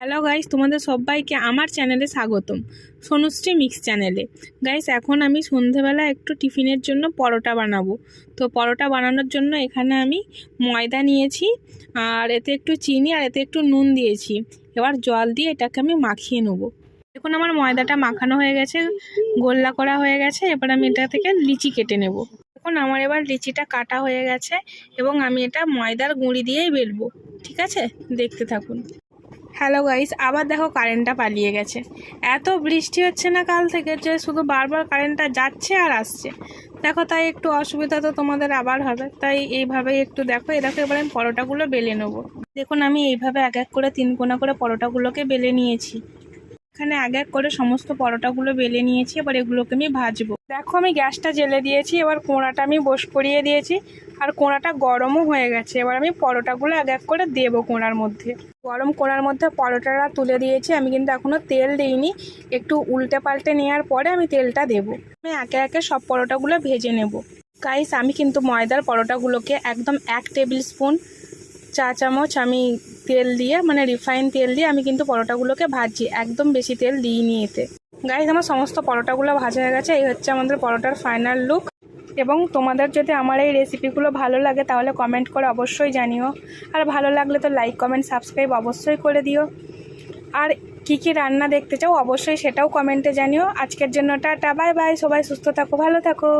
Hello guys তোমাদের সবাইকে আমার চ্যানেলে স্বাগতম, সোনুশ্রী মিক্স চ্যানেলে গাইস এখন আমি সন্ধেবেলা একটু টিফিনের জন্য পরোটা বানাবো। তো পরোটা বানানোর জন্য এখানে আমি ময়দা নিয়েছি, আর এতে একটু চিনি আর এতে একটু নুন দিয়েছি। এবার জল দিয়ে এটাকে আমি মাখিয়ে নেব। দেখুন আমার ময়দাটা মাখানো হয়ে গেছে, গোল্লা করা হয়ে গেছে, এবার আমি এটা থেকে লিচি কেটে নেব। দেখুন আমার এবার লিচিটা কাটা হয়ে গেছে, এবং আমি এটা ময়দার গুঁড়ি দিয়েই বেলবো। ঠিক আছে? দেখতে থাকুন। হ্যালো গাইস আবার দেখো কারেন্টটা পালিয়ে গেছে। এত বৃষ্টি হচ্ছে না কাল থেকে যে শুধু বারবার কারেন্টটা যাচ্ছে আর আসছে। দেখো তাই একটু অসুবিধা তো তোমাদের আবার হবে। তাই এইভাবে একটু দেখো, এ দেখো এবার আমি পরোটাগুলো বেলে নেব। দেখুন আমি এইভাবে এক এক করে তিন কোনা করে পরোটাগুলোকে বেলে নিয়েছি। এখানে এক এক করে সমস্ত পরোটাগুলো বেলে নিয়েছি, এবার এগুলোকে আমি ভাজবো। দেখো আমি গ্যাসটা জেলে দিয়েছি, এবার কোঁড়াটা আমি বস করিয়ে দিয়েছি, আর কোঁড়াটা গরমও হয়ে গেছে। এবার আমি পরোটাগুলো এক এক করে দেবো কোঁড়ার মধ্যে। গরম কোঁড়ার মধ্যে পরোটাটা তুলে দিয়েছি, আমি কিন্তু এখনও তেল দিইনি। একটু উল্টে পাল্টে নেওয়ার পরে আমি তেলটা দেবো। আমি একে একে সব পরোটাগুলো ভেজে নেব। গাইস আমি কিন্তু ময়দার পরোটাগুলোকে একদম এক টেবিল স্পুন চা চামচ আমি তেল দিয়ে মানে রিফাইন তেল দিয়ে আমি কিন্তু পরোটাগুলোকে ভাজি একদম বেশি তেল দিইনি এতে। গাইস আমার সমস্ত পরোটাগুলো ভাজা হয়ে গেছে। এই হচ্ছে আমাদের পরোটার ফাইনাল লুক এবং তোমাদের যদি আমার এই রেসিপিগুলো ভালো লাগে, তাহলে কমেন্ট করে অবশ্যই জানিও। আর ভালো লাগলে তো লাইক কমেন্ট সাবস্ক্রাইব অবশ্যই করে দিও। আর কি কি রান্না দেখতে চাও, অবশ্যই সেটাও কমেন্টে জানিও। আজকের জন্য টাটা বাই বাই সবাই সুস্থ থাকো, ভালো থাকো।